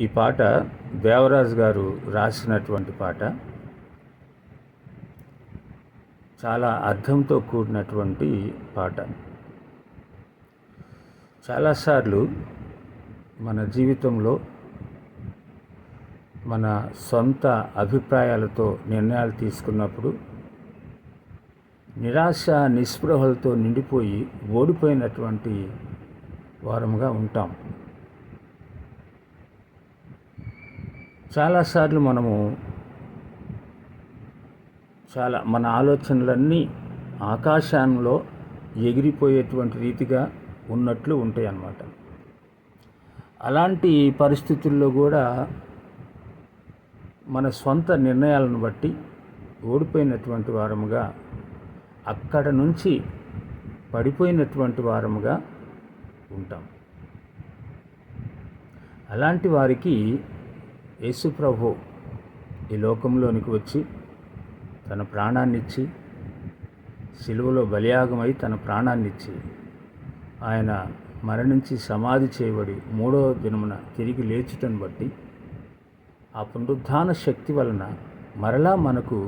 ఈ పాట దేవరాజు గారు రాసినటువంటి పాట. చాలా అర్థంతో కూడినటువంటి పాట. చాలాసార్లు మన జీవితంలో మన సొంత అభిప్రాయాలతో నిర్ణయాలు తీసుకున్నప్పుడు నిరాశ నిస్పృహలతో నిండిపోయి ఓడిపోయినటువంటి వారముగా ఉంటాం. చాలాసార్లు మనము చాలా మన ఆలోచనలన్నీ ఆకాశంలో ఎగిరిపోయేటువంటి రీతిగా ఉన్నట్లు ఉంటాయి అన్నమాట అలాంటి పరిస్థితుల్లో కూడా మన సొంత నిర్ణయాలను బట్టి ఓడిపోయినటువంటి వారముగా అక్కడ నుంచి పడిపోయినటువంటి వారముగా ఉంటాం. అలాంటి వారికి యేసుప్రభు ఈ లోకంలోనికి వచ్చి తన ప్రాణాన్నిచ్చి సిలువలో బలియాగమై తన ప్రాణాన్నిచ్చి ఆయన మరణించి సమాధి చేయబడి మూడవ దినమున తిరిగి లేచుటను బట్టి ఆ పునరుద్ధాన శక్తి వలన మరలా మనకు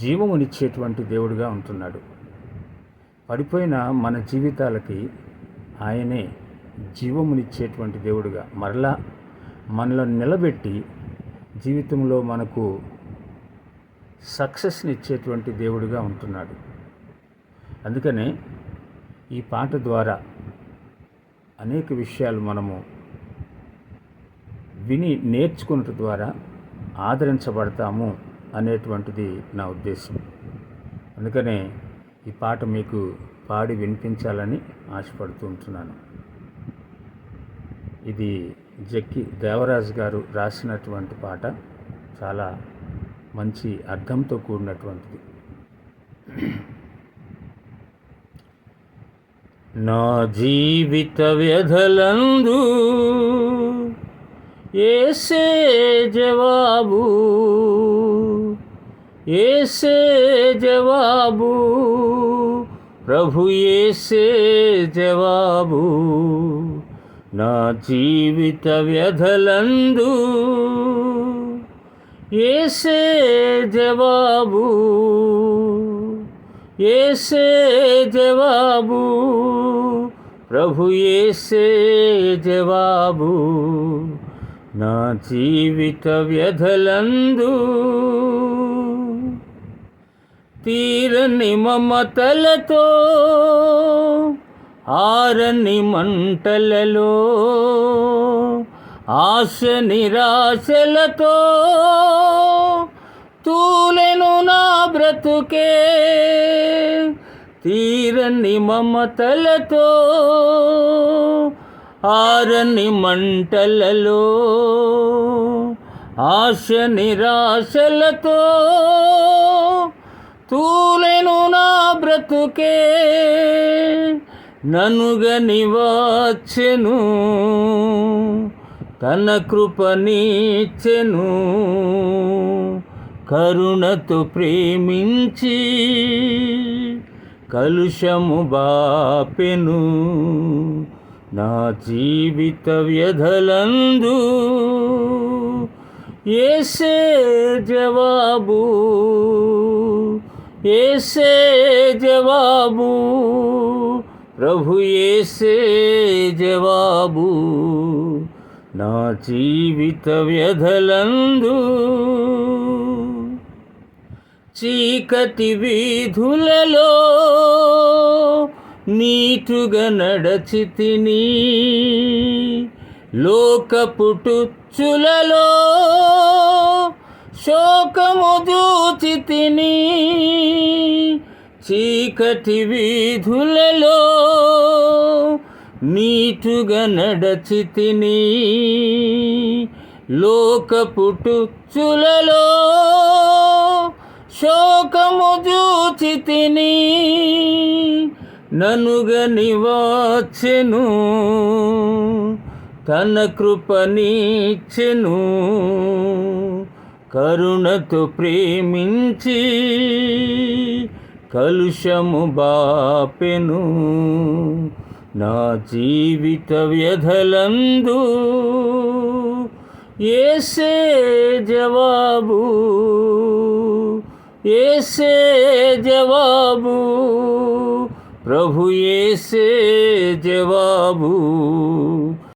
జీవమునిచ్చేటువంటి దేవుడిగా ఉంటున్నాడు. పడిపోయిన మన జీవితాలకి ఆయనే జీవమునిచ్చేటువంటి దేవుడుగా మరలా మనలో నిలబెట్టి జీవితంలో మనకు సక్సెస్ని ఇచ్చేటువంటి దేవుడిగా ఉంటున్నాడు. అందుకనే ఈ పాట ద్వారా అనేక విషయాలు మనము విని నేర్చుకున్నట ద్వారా ఆదరించబడతాము అనేటువంటిది నా ఉద్దేశం. అందుకనే ఈ పాట మీకు పాడి వినిపించాలని ఆశపడుతూ ఉంటున్నాను. ఇది జక్కి దేవరాజు గారు రాసినటువంటి పాట. చాలా మంచి అర్థంతో కూడినటువంటిది. నా జీవిత వ్యధలందు ఏసే జవాబు ఏసే జవాబు ప్రభు ఏసే జవాబు. నా జీవిత వ్యధలందు ఏసే జవాబు ఏసే జవాబు ప్రభు ఏసే జవాబు. నా జీవిత వ్యధలందు తీరని మమతలతో ఆరని మంటలలో ఆశ నిరాశలతో తూలెను నా బ్రతుకే తీరని మమతలతో ఆరని మంటలలో ఆశ నిరాశలతో తూలెను నా బ్రతుకే. ననుగని వచ్చెను తన కృపనిచ్చెను కరుణతో ప్రేమించి కలుషము బాపెను. నా జీవిత వ్యధలందు ఏసే జవాబు ఏసే జవాబు. ప్రభుయేసే జవాబు నా జీవిత వ్యధలందు చీకటి వీధులలో నీటుగా నడచి తిని లోకపుటుచ్చులలో శోకము దూచి తిని చీకటి వీధులలో నీటుగా నడచి తిని లోకపుటుచ్చులలో శోకము జూచి తిని ననుగని వచ్చెను తన కృపనిచ్చెను కరుణతో ప్రేమించి కలుషము బాపెను నా జీవిత వ్యధలందు ఏసే జవాబు ఏసే జవాబు ప్రభు ఏసే జవాబు